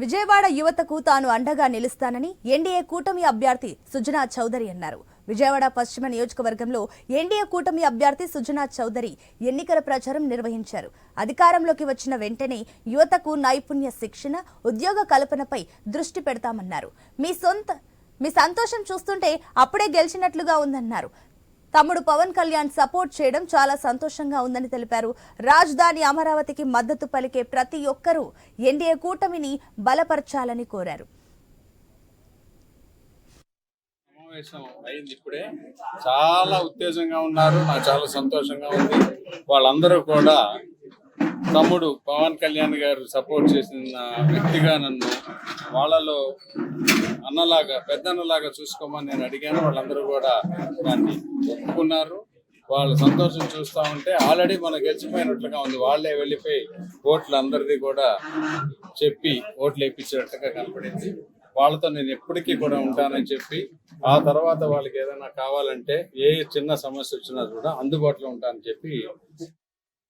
విజయవాడ యువతకు తాను అండగా నిలుస్తానని ఎన్డీఏ కూటమి అభ్యర్థి సుజనా చౌదరి అన్నారు. విజయవాడ పశ్చిమ నియోజకవర్గంలో ఎన్డీఏ కూటమి అభ్యర్థి సుజనా చౌదరి ఎన్నికల ప్రచారం నిర్వహించారు. అధికారంలోకి వచ్చిన వెంటనే యువతకు నైపుణ్య శిక్షణ ఉద్యోగ కల్పనపై దృష్టి పెడతామన్నారు. మీ సొంత మీ సంతోషం చూస్తుంటే అప్పుడే గెలిచినట్లుగా ఉందన్నారు. తమ్ముడు పవన్ కళ్యాణ్ సపోర్ట్ చేయడం చాలా సంతోషంగా ఉందని తెలిపారు. రాజధాని అమరావతికి మద్దతు పలికే ప్రతి ఒక్కరూ ఎన్డీఏ కూటమిని బలపరచాలని కోరారు. సమావేశం అయింది ఇప్పుడే. చాలా ఉత్తేజంగా ఉన్నారు. నాకు చాలా సంతోషంగా ఉంది. వాళ్ళందరూ కూడా తమ్ముడు పవన్ కళ్యాణ్ గారు సపోర్ట్ చేసిన వ్యక్తిగా నన్ను వాళ్ళలో అన్నలాగా పెద్దన్నలాగా చూసుకోమని నేను అడిగాను. వాళ్ళందరూ కూడా దాన్ని ఒప్పుకున్నారు. వాళ్ళ సంతోషం చూస్తా ఉంటే ఆల్రెడీ మనం గెలిచిపోయినట్లుగా ఉంది. వాళ్ళే వెళ్ళిపోయి ఓట్లు అందరిది కూడా చెప్పి ఓట్లు వేయించినట్టుగా కనపడింది. వాళ్ళతో నేను ఎప్పటికీ కూడా ఉంటానని చెప్పి ఆ తర్వాత వాళ్ళకి ఏదైనా కావాలంటే ఏ చిన్న సమస్య వచ్చినా కూడా అందుబాటులో ఉంటానని చెప్పి